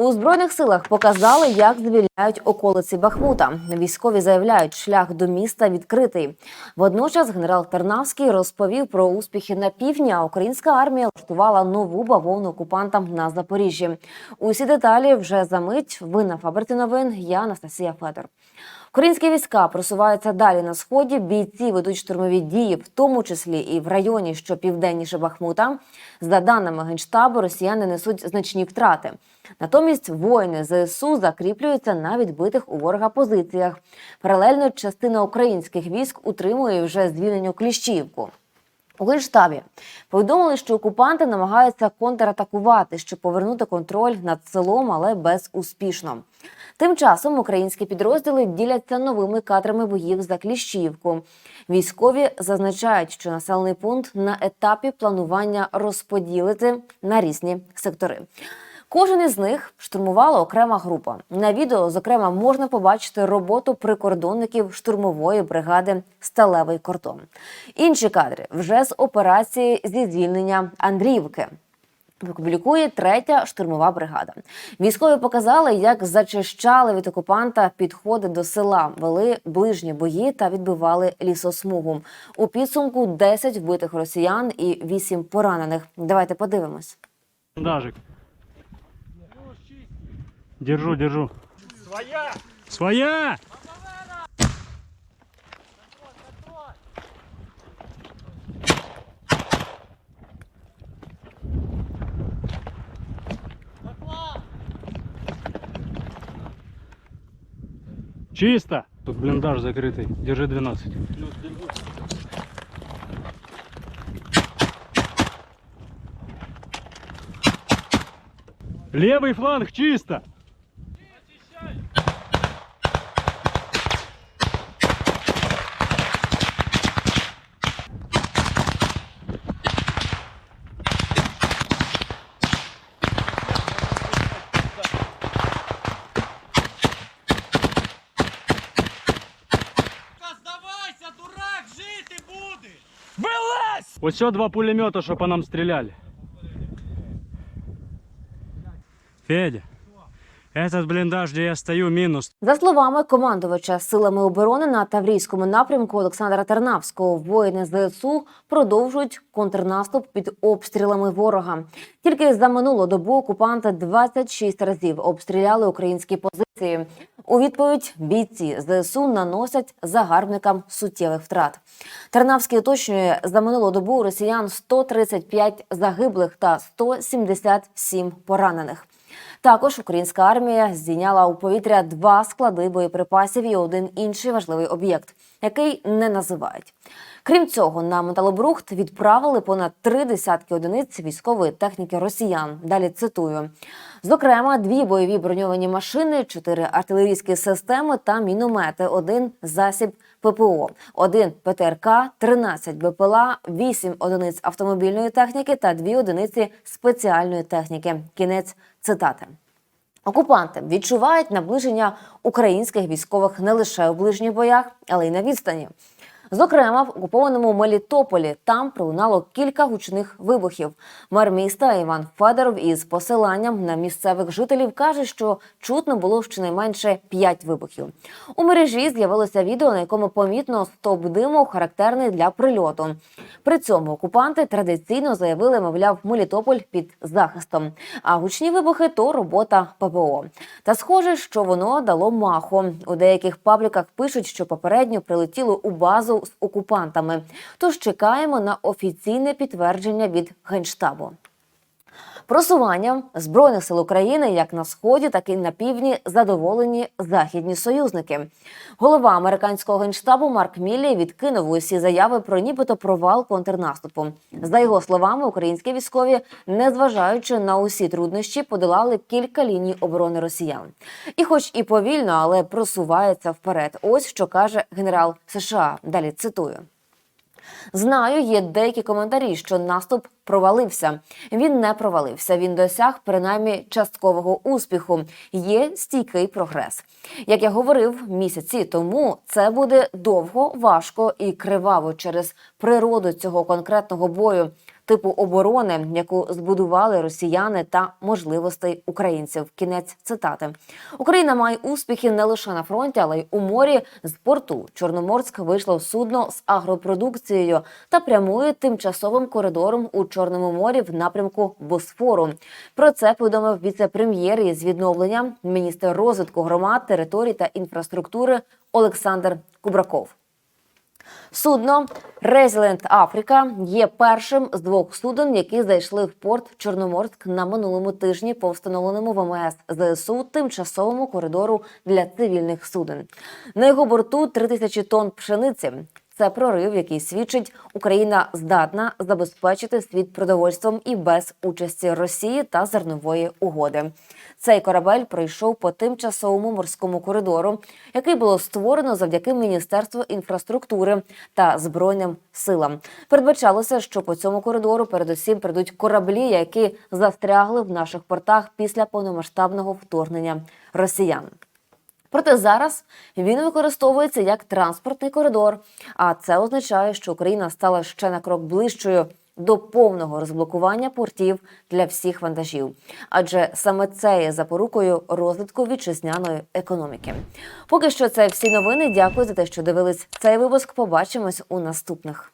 У збройних силах показали, як звільняють околиці Бахмута. Військові заявляють, шлях до міста відкритий. Водночас генерал Тернавський розповів про успіхи на півдні. Українська армія влаштувала нову бавовну окупантам на Запоріжжі. Усі деталі вже за мить. Ви на фабриці новин. Я Анастасія Федор. Українські війська просуваються далі на сході. Бійці ведуть штурмові дії, в тому числі і в районі, що південніше Бахмута. За даними генштабу, росіяни несуть значні втрати. Натомість воїни ЗСУ закріплюються на відбитих у ворога позиціях. Паралельно частина українських військ утримує вже звільнену Кліщівку. У Генштабі повідомили, що окупанти намагаються контратакувати, щоб повернути контроль над селом, але безуспішно. Тим часом українські підрозділи діляться новими кадрами боїв за Кліщівку. Військові зазначають, що населений пункт на етапі планування розподілити на різні сектори. Кожен із них штурмувала окрема група. На відео, зокрема, можна побачити роботу прикордонників штурмової бригади Сталевий кордон. Інші кадри вже з операції зі звільнення Андріївки. Публікує третя штурмова бригада. Військові показали, як зачищали від окупанта підходи до села, вели ближні бої та відбивали лісосмугу. У підсумку 10 вбитих росіян і 8 поранених. Давайте подивимось. Дажик. Держу, держу. Своя! Своя! Чисто. Тут блиндаж закрытый. Держи 12. Левый фланг чисто. Все два пулемета, что по нам стреляли. Федя, этот блиндаж, где я стою, минус. За словами командувача силами оборони на Таврійському напрямку Олександра Тернавського, воїни ЗСУ продовжують контрнаступ під обстрілами ворога. Тільки за минулу добу окупанти 26 разів обстріляли українські позиції. У відповідь бійці ЗСУ наносять загарбникам суттєвих втрат. Тернавський уточнює, за минулу добу у росіян 135 загиблих та 177 поранених. Також українська армія здійняла у повітря два склади боєприпасів і один інший важливий об'єкт, який не називають. Крім цього, на металобрухт відправили понад три десятки одиниць військової техніки росіян. Далі цитую: зокрема, дві бойові броньовані машини, чотири артилерійські системи та міномети, один засіб ППО, один ПТРК, 13 БПЛА, 8 одиниць автомобільної техніки та дві одиниці спеціальної техніки. Кінець цитати. Окупанти відчувають наближення українських військових не лише у ближніх боях, але й на відстані. Зокрема, в окупованому Мелітополі там пролунало кілька гучних вибухів. Мер міста Іван Федоров із посиланням на місцевих жителів каже, що чутно було щонайменше п'ять вибухів. У мережі з'явилося відео, на якому помітно стовп диму, характерний для прильоту. При цьому окупанти традиційно заявили, мовляв, Мелітополь під захистом. А гучні вибухи то робота ППО. Та схоже, що воно дало маху. У деяких пабліках пишуть, що попередньо прилетіло у базу з окупантами. Тож чекаємо на офіційне підтвердження від генштабу. Просуванням збройних сил України як на сході, так і на півдні задоволені західні союзники. Голова американського генштабу Марк Міллі відкинув усі заяви про нібито провал контрнаступу. За його словами, українські військові, незважаючи на усі труднощі, подолали кілька ліній оборони росіян. І, хоч і повільно, але просувається вперед. Ось що каже генерал США. Далі цитую. Знаю, є деякі коментарі, що наступ провалився. Він не провалився. Він досяг принаймні часткового успіху. Є стійкий прогрес. Як я говорив місяці тому, це буде довго, важко і криваво через природу цього конкретного бою. Типу оборони, яку збудували росіяни та можливостей українців. Кінець цитати. Україна має успіхи не лише на фронті, але й у морі. З порту Чорноморськ вийшло судно з агропродукцією та прямує тимчасовим коридором у Чорному морі в напрямку Босфору. Про це повідомив віце-прем'єр із відновлення, міністр розвитку громад, територій та інфраструктури Олександр Кубраков. Судно Resilient Африка є першим з двох суден, які зайшли в порт Чорноморськ на минулому тижні по встановленому ВМС ЗСУ тимчасовому коридору для цивільних суден. На його борту 3 тисячі тонн пшениці. Це прорив, який свідчить, Україна здатна забезпечити світ продовольством і без участі Росії та зернової угоди. Цей корабель пройшов по тимчасовому морському коридору, який було створено завдяки Міністерству інфраструктури та Збройним силам. Передбачалося, що по цьому коридору передусім прийдуть кораблі, які застрягли в наших портах після повномасштабного вторгнення росіян. Проте зараз він використовується як транспортний коридор. А це означає, що Україна стала ще на крок ближчою до повного розблокування портів для всіх вантажів. Адже саме це є запорукою розвитку вітчизняної економіки. Поки що це всі новини. Дякую за те, що дивились цей випуск. Побачимось у наступних.